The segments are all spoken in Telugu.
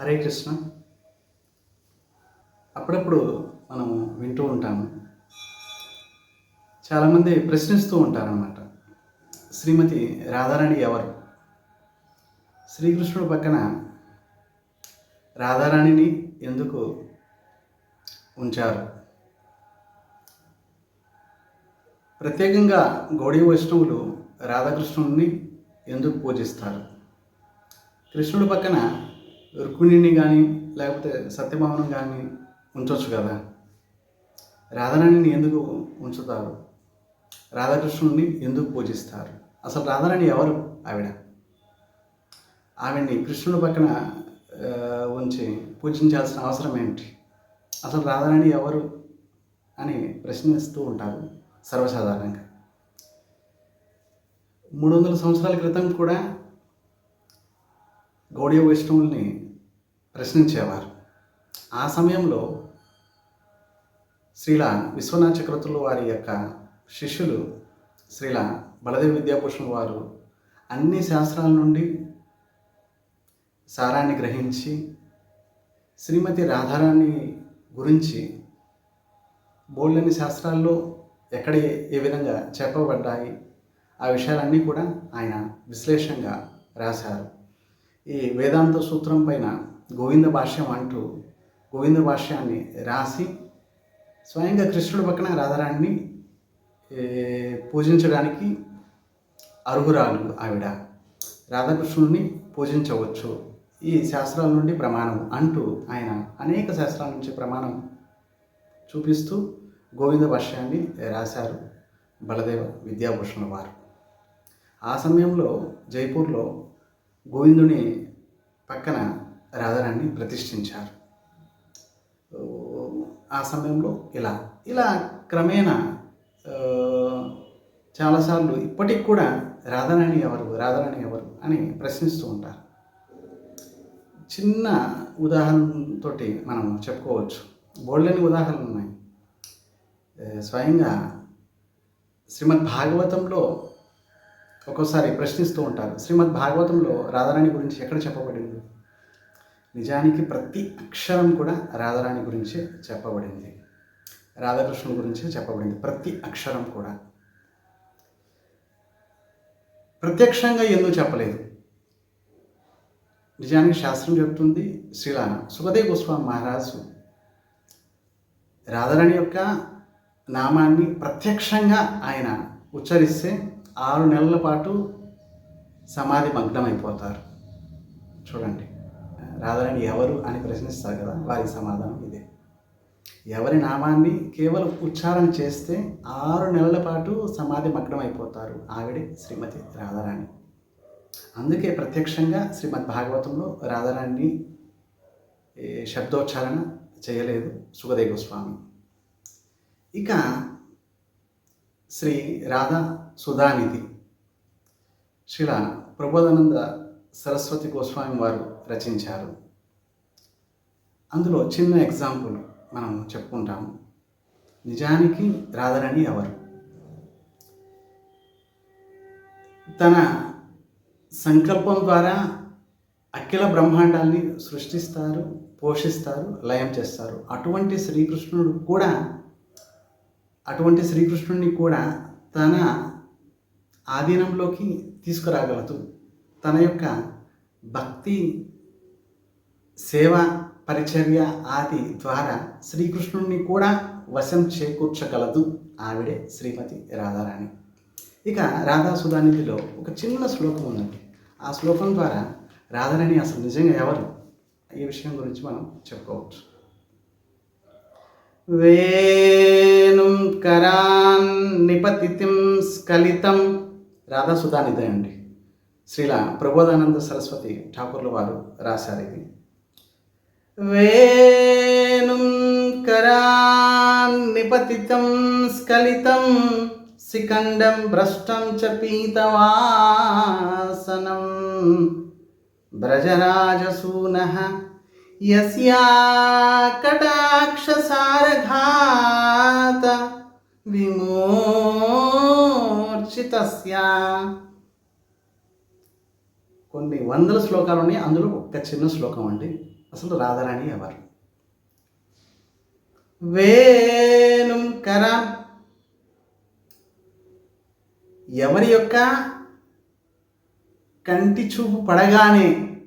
హరే కృష్ణ. అప్పుడప్పుడు మనము వింటూ ఉంటాము. చాలామంది ప్రశ్నిస్తూ ఉంటారన్నమాట. శ్రీమతి రాధారాణి ఎవరు? శ్రీకృష్ణుడు పక్కన రాధారాణిని ఎందుకు ఉంచారు? ప్రత్యేకంగా గౌడీ వైష్ణవులు రాధాకృష్ణుడిని ఎందుకు పూజిస్తారు? కృష్ణుడి పక్కన రుక్మిణిని కానీ లేకపోతే సత్యభామను కానీ ఉంచవచ్చు కదా? రాధారాణిని ఎందుకు ఉంచుతారు? రాధాకృష్ణుడిని ఎందుకు పూజిస్తారు? అసలు రాధారాణి ఎవరు ఆవిడ? ఆవిడని కృష్ణుడి పక్కన ఉంచి పూజించాల్సిన అవసరం ఏంటి? అసలు రాధారాణి ఎవరు అని ప్రశ్నిస్తూ ఉంటారు సర్వసాధారణంగా. మూడు వందల సంవత్సరాల క్రితం కూడా గౌడీయ వైష్ణవుల్ని ప్రశ్నించేవారు. ఆ సమయంలో శ్రీల విశ్వనాథ చక్రవర్తులు వారి యొక్క శిష్యులు శ్రీల బలదేవి విద్యాభూషణ్ వారు అన్ని శాస్త్రాల నుండి సారాన్ని గ్రహించి శ్రీమతి రాధారాణి గురించి బోల్డని శాస్త్రాల్లో ఎక్కడ ఏ విధంగా చెప్పబడ్డాయి ఆ విషయాలన్నీ కూడా ఆయన విశ్లేషంగా రాశారు. ఈ వేదాంత సూత్రం పైన గోవింద భాష్యం అంటూ గోవింద భాష్యాన్ని రాసి స్వయంగా కృష్ణుడి పక్కన రాధారాణిని పూజించడానికి అర్హురాలు ఆవిడ. రాధాకృష్ణుడిని పూజించవచ్చు. ఈ శాస్త్రాల నుండి ప్రమాణం అంటూ ఆయన అనేక శాస్త్రాల నుంచి ప్రమాణం చూపిస్తూ గోవింద భాష్యాన్ని రాశారు బలదేవ విద్యాభూషణ వారు. ఆ సమయంలో జైపూర్లో గోవిందుని పక్కన రాధారాణిని ప్రతిష్ఠించారు. ఆ సమయంలో ఇలా ఇలా క్రమేణా చాలాసార్లు ఇప్పటికి కూడా రాధారాణి ఎవరు రాధారాణి ఎవరు అని ప్రశ్నిస్తూ ఉంటారు. చిన్న ఉదాహరణతోటి మనం చెప్పుకోవచ్చు. బోల్డని ఉదాహరణలు ఉన్నాయి. స్వయంగా శ్రీమద్ భాగవతంలో ఒక్కోసారి ప్రశ్నిస్తూ ఉంటారు. శ్రీమద్ భాగవతంలో రాధారాణి గురించి ఎక్కడ చెప్పబడింది? నిజానికి ప్రతి అక్షరం కూడా రాధారాణి గురించే చెప్పబడింది. రాధాకృష్ణుల గురించే చెప్పబడింది. ప్రతి అక్షరం కూడా. ప్రత్యక్షంగా ఎందుకు చెప్పలేదు? నిజానికి శాస్త్రం చెప్తుంది శ్రీల సుఖదేవ్ గోస్వామి మహారాజు రాధారాణి యొక్క నామాన్ని ప్రత్యక్షంగా ఆయన ఉచ్చరిస్తే ఆరు నెలల పాటు సమాధి మగ్నమైపోతారు చూడండి. రాధారాణి ఎవరు అని ప్రశ్నిస్తారు కదా వారి సమాధానం ఇదే. ఎవరి నామాన్ని కేవలం ఉచ్చారణ చేస్తే ఆరు నెలల పాటు సమాధి మగ్నమైపోతారు ఆవిడే శ్రీమతి రాధారాణి. అందుకే ప్రత్యక్షంగా శ్రీమద్ భాగవతంలో రాధారాణి శబ్దోచ్చారణ చేయలేదు సుఖదేవ స్వామి. ఇక శ్రీ రాధా సుధానిధి. శ్రీల ప్రబోధానంద సరస్వతి గోస్వామి వారు రచించారు. అందులో చిన్న ఎగ్జాంపుల్ మనం చెప్పుకుంటాము. నిజానికి రాధారాణి ఎవరు? తన సంకల్పం ద్వారా అఖిల బ్రహ్మాండాల్ని సృష్టిస్తారు పోషిస్తారు లయం చేస్తారు. అటువంటి శ్రీకృష్ణుడు కూడా అటువంటి శ్రీకృష్ణుడిని కూడా తన ఆధీనంలోకి తీసుకురాగలదు. తన యొక్క భక్తి సేవ పరిచర్య ఆది ద్వారా శ్రీకృష్ణుడిని కూడా వశం చేకూర్చగలదు ఆవిడే శ్రీమతి రాధారాణి. ఇక రాధా సుధానిధిలో ఒక చిన్న శ్లోకం ఉందండి. ఆ శ్లోకం ద్వారా రాధారాణి అసలు నిజంగా ఎవరు? ఈ విషయం గురించి మనం చెప్పుకోవచ్చు. వేణుం కరాన్ నిపతితిం స్కలితం రాధా సుధానిధి అండి. శ్రీల ప్రబోధానంద సరస్వతి ఠాకూర్ల వారు రాశారు ఇది. వేణుం నిపతితం స్కలితం శిఖండం భ్రష్టం చ పీతవాసనం. బ్రజరాజసూనః యస్యా కటాక్షసారఘాత విమోర్చితస్య. కొన్ని వందల శ్లోకాలు ఉన్నాయి అందులో ఒక చిన్న శ్లోకం అండి. అసలు రాధారాణి ఎవరు? వేణుం కరా. ఎవరి యొక్క కంటి చూపు పడగానే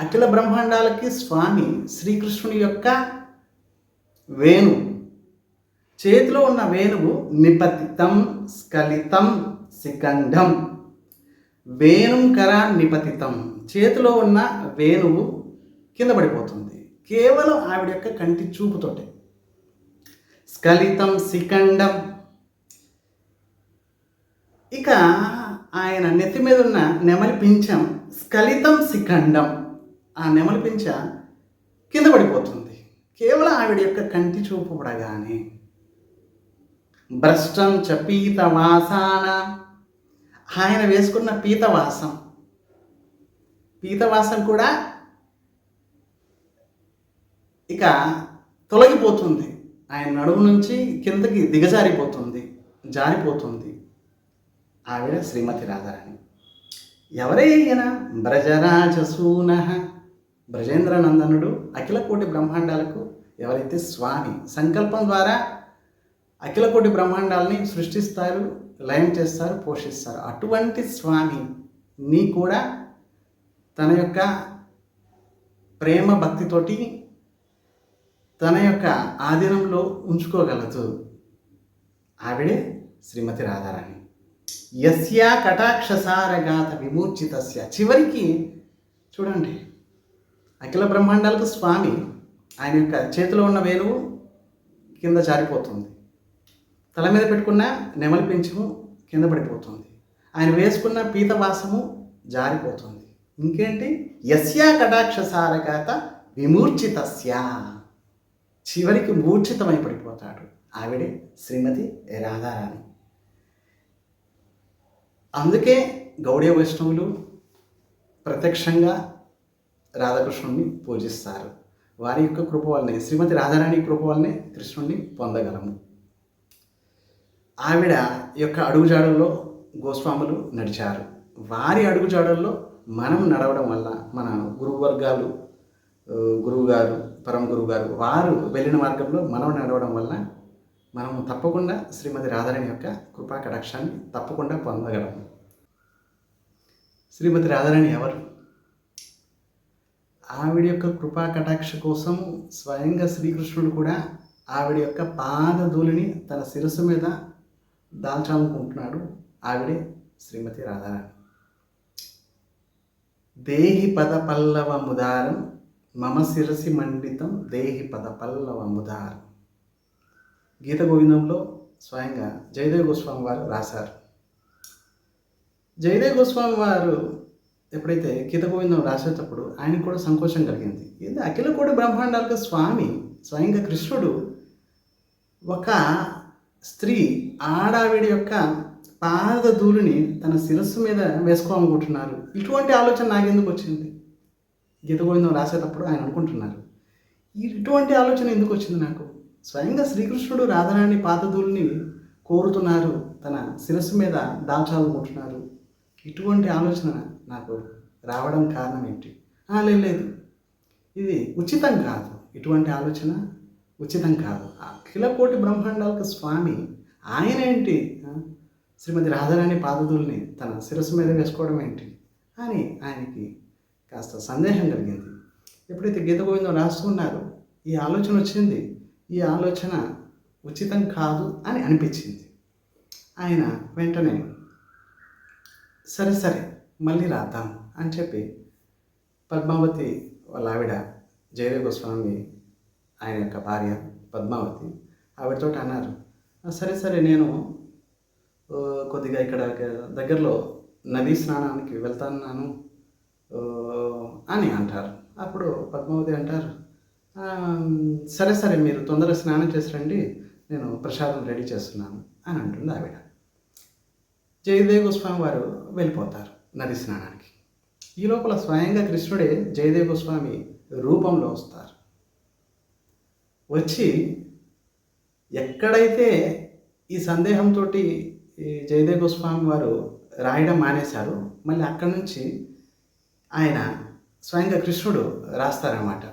అఖిల బ్రహ్మాండాలకి స్వామి శ్రీకృష్ణుని యొక్క వేణు. చేతిలో ఉన్న వేణువు నిపతితం స్కలితం శిఖండం వేణుం కర నిపతితం. చేతిలో ఉన్న వేణువు కింద పడిపోతుంది. కేవలం ఆవిడ యొక్క కంటి చూపుతోటే. స్ఖలితం శిఖండం. ఇక ఆయన నెత్తి మీద ఉన్న నెమలి పింఛం స్ఖలితం శిఖండం. ఆ నెమలి పింఛ కింద పడిపోతుంది. కేవలం ఆవిడ యొక్క కంటి చూపు పడగానే. భ్రష్టం చపీత వాసాన ఆయన వేసుకున్న పీతవాసం. పీతవాసం కూడా ఇక తొలగిపోతుంది. ఆయన నడుము నుంచి కిందకి దిగజారిపోతుంది జారిపోతుంది. ఆవిడ శ్రీమతి రాధారాణి. ఎవరే ఈయన? బ్రజరాజసూన. బ్రజేంద్రనందనుడు అఖిలకోటి బ్రహ్మాండాలకు ఎవరైతే స్వామి సంకల్పం ద్వారా అఖిలకోటి బ్రహ్మాండాలని సృష్టిస్తారు లయం చేస్తారు పోషిస్తారు. అటువంటి స్వామి నీ కూడా తన యొక్క ప్రేమ భక్తితోటి తన యొక్క ఆధీనంలో ఉంచుకోగలదు. ఆవిడే శ్రీమతి రాధారాణి. యస్యా కటాక్షసారగాత విమూర్చితస్య. చివరికి చూడండి అఖిల బ్రహ్మాండాలకు స్వామి ఆయన యొక్క చేతిలో ఉన్న వేలువు కింద జారిపోతుంది. తల మీద పెట్టుకున్న నెమలి పెంచము కింద పడిపోతుంది. ఆయన వేసుకున్న పీతవాసము జారిపోతుంది. ఇంకేంటి? యస్యా కటాక్షసారగాత విమూర్చితస్య చివరికి మూర్ఛితమై పడిపోతాడు ఆవిడే శ్రీమతి రాధారాణి. అందుకే గౌడీయ వైష్ణవులు ప్రత్యక్షంగా రాధాకృష్ణుణ్ణి పూజిస్తారు. వారి యొక్క కృప వల్లనే శ్రీమతి రాధారాణి కృప వల్లనే కృష్ణుణ్ణి పొందగలము. ఆవిడ యొక్క అడుగుజాడల్లో గోస్వాములు నడిచారు. వారి అడుగుజాడల్లో మనం నడవడం వల్ల మన గురువు వర్గాలు పరమ గురువుగారు వారు వెళ్ళిన మార్గంలో మనం నడవడం వల్ల మనం తప్పకుండా శ్రీమతి రాధారాణి యొక్క కృపా కటాక్షాన్ని తప్పకుండా పొందగలము శ్రీమతి రాధారాణి ఎవరు? ఆవిడ యొక్క కృపా కటాక్ష కోసం స్వయంగా శ్రీకృష్ణుడు కూడా ఆవిడ యొక్క పాదధూళిని తన శిరస్సు మీద దాల్చాలనుకుంటున్నాడు ఆవిడే శ్రీమతి రాధారాణి. దేహి పద పల్లవ ముదారం మమ శిరసి మండితం దేహి పద పల్లవ ముదారం. గీత గోవిందంలో స్వయంగా జయదేవ్ గోస్వామి వారు రాశారు. జయదేవ్ గోస్వామి వారు ఎప్పుడైతే గీత గోవిందం రాసేటప్పుడు ఆయనకు కూడా సంకోచం కలిగింది. ఇది అఖిల కూడా బ్రహ్మాండాలకు స్వామి స్వయంగా కృష్ణుడు ఒక స్త్రీ ఆడావిడి యొక్క పాదధూళిని తన శిరస్సు మీద వేసుకోవాలనుకుంటున్నారు. ఇటువంటి ఆలోచన నాకెందుకు వచ్చింది? గీత గోవిందం రాసేటప్పుడు ఆయన అనుకుంటున్నారు. ఇటువంటి ఆలోచన ఎందుకు వచ్చింది నాకు? స్వయంగా శ్రీకృష్ణుడు రాధారాణి పాతధూళిని కోరుతున్నారు. తన శిరస్సు మీద దాల్చాలనుకుంటున్నారు. ఇటువంటి ఆలోచన నాకు రావడం కారణం ఏంటి? లేదు. ఇది ఉచితం కాదు. ఇటువంటి ఆలోచన ఉచితం కాదు. అఖిల కోటి బ్రహ్మాండాలకు స్వామి ఆయన ఏంటి శ్రీమతి రాధారాణి పాదదుల్ని తన శిరస్సు మీద వేసుకోవడం ఏంటి? అని ఆయనకి కాస్త సందేహం కలిగింది. ఎప్పుడైతే గీత గోవిందం రాస్తున్నారో ఈ ఆలోచన వచ్చింది. ఈ ఆలోచన ఉచితం కాదు అని అనిపించింది. ఆయన వెంటనే సరే సరే మళ్ళీ రాద్దాం అని చెప్పి పద్మావతి వాళ్ళ ఆవిడ జయదేవ గోస్వామి ఆయన యొక్క భార్య పద్మావతి ఆవిడతో అన్నారు. సరే సరే నేను కొద్దిగా ఇక్కడ దగ్గరలో నదీ స్నానానికి వెళ్తాను అని అంటారు. అప్పుడు పద్మావతి అంటారు సరే సరే మీరు తొందరగా స్నానం చేసి రండి నేను ప్రసాదం రెడీ చేస్తున్నాను అని అంటుంది ఆవిడ. జయదేవ గోస్వామి వారు వెళ్ళిపోతారు నది స్నానానికి. ఈ లోపల స్వయంగా కృష్ణుడే జయదేవ గోస్వామి రూపంలో వస్తారు. వచ్చి ఎక్కడైతే ఈ సందేహంతో ఈ గోస్వామి వారు రాయడం మానేశారు మళ్ళీ అక్కడి నుంచి ఆయన స్వయంగా కృష్ణుడు రాస్తారనమాట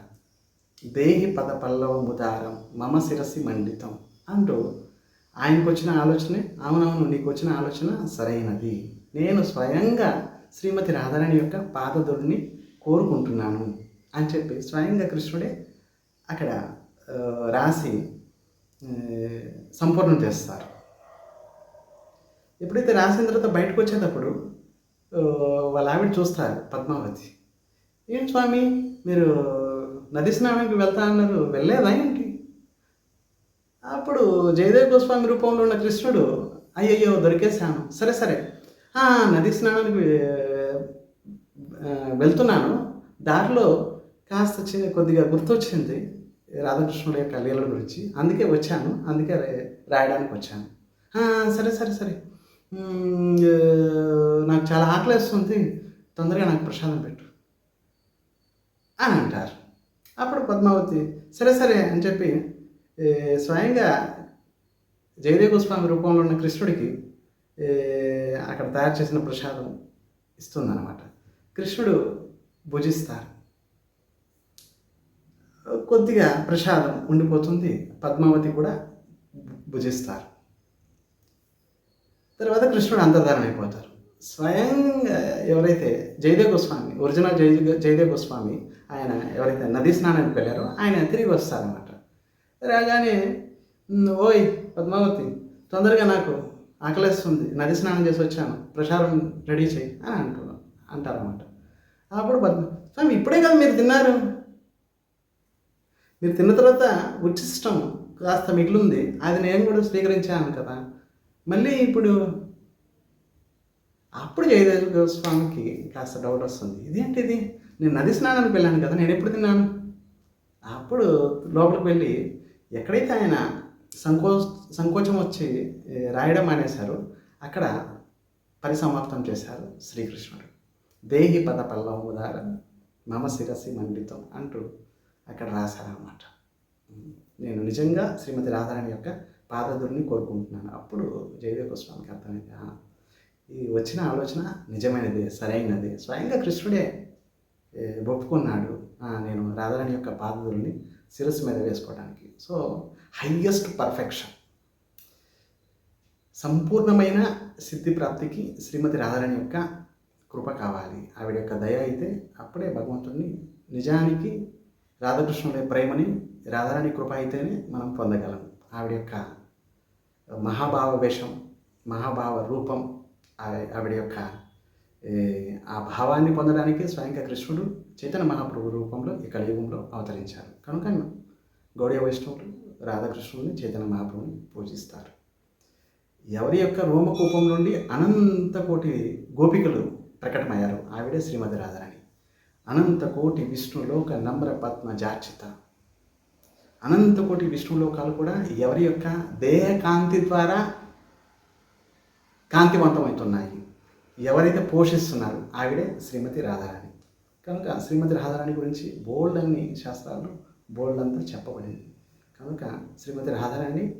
దేహి పద పల్లవముదారం మమ శిరసి మండితం అంటూ ఆయనకు వచ్చిన ఆలోచనే అవునవును నీకు వచ్చిన ఆలోచన సరైనది. నేను స్వయంగా శ్రీమతి రాధారాణి యొక్క పాదధుడిని కోరుకుంటున్నాను అని చెప్పి స్వయంగా కృష్ణుడే అక్కడ రాసి సంపూర్ణం చేస్తారు. ఎప్పుడైతే రాసిన తర్వాత బయటకు వచ్చేటప్పుడు వాళ్ళ ఆవిడ చూస్తారు పద్మావతి. ఏం స్వామి మీరు నది స్నానానికి వెళ్తా అన్నారు వెళ్ళలేదా ఏంటి? అప్పుడు జయదేవ్ గోస్వామి రూపంలో ఉన్న కృష్ణుడు అయ్యయ్యో దొరికేశాను. సరే సరే. నది స్నానానికి వెళ్తున్నాను. దారిలో కాస్త కొద్దిగా గుర్తొచ్చింది. రాధాకృష్ణుడు యొక్క లీలల గురించి. అందుకే వచ్చాను. అందుకే రాయడానికి వచ్చాను. సరే సరే సరే. నాకు చాలా ఆకలేస్తుంది తొందరగా నాకు ప్రసాదం పెట్టు. అని అంటారు. అప్పుడు పద్మావతి సరే సరే అని చెప్పి స్వయంగా జయదేవ గోస్వామి రూపంలో ఉన్న కృష్ణుడికి అక్కడ తయారు చేసిన ప్రసాదం ఇస్తుందన్నమాట. కృష్ణుడు భుజిస్తారు. కొద్దిగా ప్రసాదం ఉండిపోతుంది. పద్మావతి కూడా భుజిస్తారు. తర్వాత కృష్ణుడు అంతర్ధానం అయిపోతారు. స్వయంగా ఎవరైతే జయదేవ్ గోస్వామి ఒరిజినల్ జయ జయదేవ్ గోస్వామి ఆయన ఎవరైతే నదీ స్నానానికి వెళ్ళారో ఆయన తిరిగి వస్తారనమాట రాగానే ఓయ్ పద్మావతి తొందరగా నాకు ఆకలిస్తుంది. నది స్నానం చేసి వచ్చాను. ప్రసాదం రెడీ చేయి అని అంటున్నాను అంటారన్నమాట. అప్పుడు పద్మ స్వామి ఇప్పుడే కదా మీరు తిన్నారు? మీరు తిన్న తర్వాత ఉచ్చిష్టం కాస్త మిగిలింది. అది నేను కూడా స్వీకరించాను కదా. మళ్ళీ ఇప్పుడు అప్పుడు జయదేవ గోస్వామికి కాస్త డౌట్ వస్తుంది. ఇదేంటిది నేను నది స్నానానికి వెళ్ళాను కదా నేను ఎప్పుడు తిన్నాను? అప్పుడు లోపలికి వెళ్ళి ఎక్కడైతే ఆయన సంకో సంకోచం వచ్చి రాయడం మానేశారు అక్కడ పరిసమాప్తం చేశారు శ్రీకృష్ణుడు. దేహి పద పల్లవం ఉదార మమ శిరసి మండితం అంటూ అక్కడ రాశారనమాట నేను నిజంగా శ్రీమతి రాధారాణి యొక్క పాదదుర్ని కోరుకుంటున్నాను. అప్పుడు జయదేవ స్వామికి అర్థమైంది ఈ వచ్చిన ఆలోచన నిజమైనది సరైనది. స్వయంగా కృష్ణుడే ఒప్పుకున్నాడు. నేను రాధారాణి యొక్క పాదధుల్ని శిరస్సు మీద వేసుకోవడానికి. So highest perfection. సంపూర్ణమైన సిద్ధి ప్రాప్తికి శ్రీమతి రాధారాణి యొక్క కృప కావాలి. ఆవిడ యొక్క దయ అయితే అప్పుడే భగవంతుడిని నిజానికి రాధాకృష్ణుడి ప్రేమని రాధారాణి కృప అయితేనే మనం పొందగలం. ఆవిడ యొక్క మహాభావ వేషం మహాభావ రూపం ఆవిడ యొక్క ఆ భావాన్ని పొందడానికి స్వయంగా కృష్ణుడు చైతన్య మహాప్రభు రూపంలో ఈ కలియుగంలో అవతరించారు. కనుక గౌడీయ వైష్ణవులు రాధాకృష్ణుడిని చైతన్య మహాప్రభుని పూజిస్తారు. ఎవరి యొక్క రోమకూపం నుండి అనంత కోటి గోపికలు ప్రకటమయ్యారు. ఆవిడే శ్రీమతి రాధారాణి. అనంతకోటి విష్ణులోక నమ్ర పద్మ జాచిత అనంతకోటి విష్ణులోకాలు కూడా ఎవరి యొక్క దేహ కాంతి ద్వారా కాంతివంతమవుతున్నాయి. ఎవరైతే పోషిస్తున్నారో ఆవిడే శ్రీమతి రాధారాణి. కనుక శ్రీమతి రాధారాణి గురించి బోల్డ్ అన్ని శాస్త్రాలు బోల్డ్ అంతా చెప్పబడింది. కనుక శ్రీమతి రాధారాణి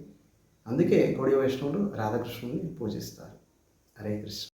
అందుకే గౌడీ వైష్ణవులు రాధాకృష్ణుని పూజిస్తారు. హరే కృష్ణ.